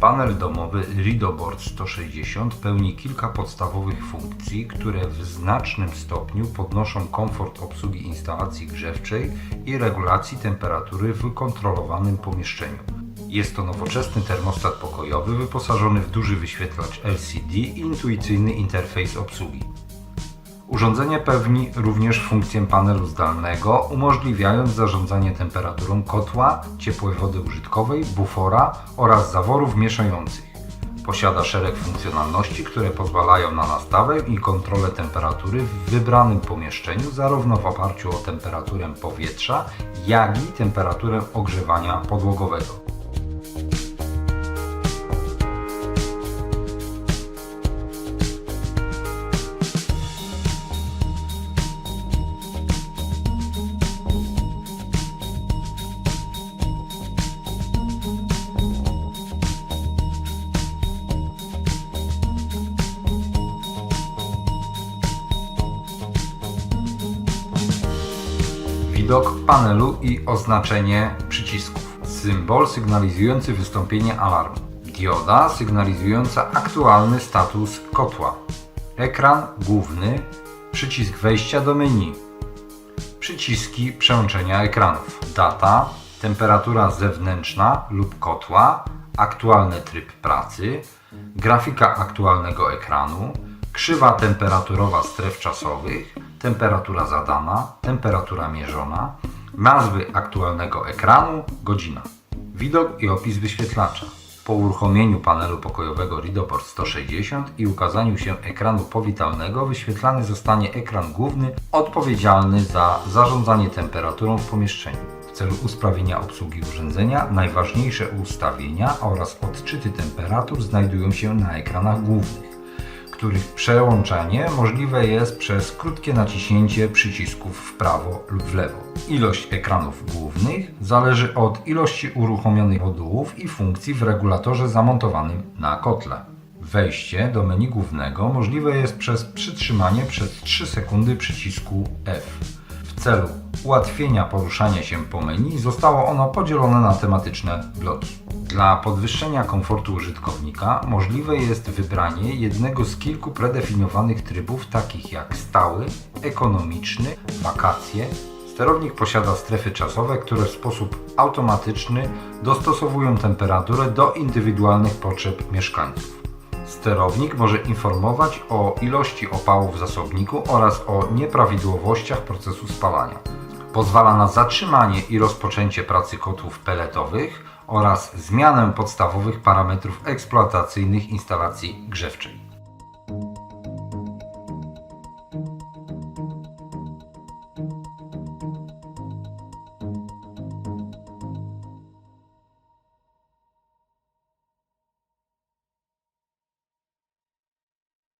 Panel domowy Ridoboard 160 pełni kilka podstawowych funkcji, które w znacznym stopniu podnoszą komfort obsługi instalacji grzewczej i regulacji temperatury w kontrolowanym pomieszczeniu. Jest to nowoczesny termostat pokojowy wyposażony w duży wyświetlacz LCD i intuicyjny interfejs obsługi. Urządzenie pełni również funkcję panelu zdalnego, umożliwiając zarządzanie temperaturą kotła, ciepłej wody użytkowej, bufora oraz zaworów mieszających. Posiada szereg funkcjonalności, które pozwalają na nastawę i kontrolę temperatury w wybranym pomieszczeniu, zarówno w oparciu o temperaturę powietrza, jak i temperaturę ogrzewania podłogowego. Widok panelu i oznaczenie przycisków. Symbol sygnalizujący wystąpienie alarmu. Dioda sygnalizująca aktualny status kotła. Ekran główny. Przycisk wejścia do menu. Przyciski przełączenia ekranów. Data, temperatura zewnętrzna lub kotła, aktualny tryb pracy, grafika aktualnego ekranu, krzywa temperaturowa stref czasowych, temperatura zadana, temperatura mierzona, nazwy aktualnego ekranu, godzina. Widok i opis wyświetlacza. Po uruchomieniu panelu pokojowego Ridoport 160 i ukazaniu się ekranu powitalnego wyświetlany zostanie ekran główny odpowiedzialny za zarządzanie temperaturą w pomieszczeniu. W celu usprawnienia obsługi urządzenia najważniejsze ustawienia oraz odczyty temperatur znajdują się na ekranach głównych których przełączanie możliwe jest przez krótkie naciśnięcie przycisków w prawo lub w lewo. Ilość ekranów głównych zależy od ilości uruchomionych modułów i funkcji w regulatorze zamontowanym na kotle. Wejście do menu głównego możliwe jest przez przytrzymanie przez 3 sekundy przycisku F. W celu ułatwienia poruszania się po menu zostało ono podzielone na tematyczne bloki. Dla podwyższenia komfortu użytkownika możliwe jest wybranie jednego z kilku predefiniowanych trybów takich jak stały, ekonomiczny, wakacje. Sterownik posiada strefy czasowe, które w sposób automatyczny dostosowują temperaturę do indywidualnych potrzeb mieszkańców. Sterownik może informować o ilości opału w zasobniku oraz o nieprawidłowościach procesu spalania. Pozwala na zatrzymanie i rozpoczęcie pracy kotłów peletowych oraz zmianę podstawowych parametrów eksploatacyjnych instalacji grzewczej.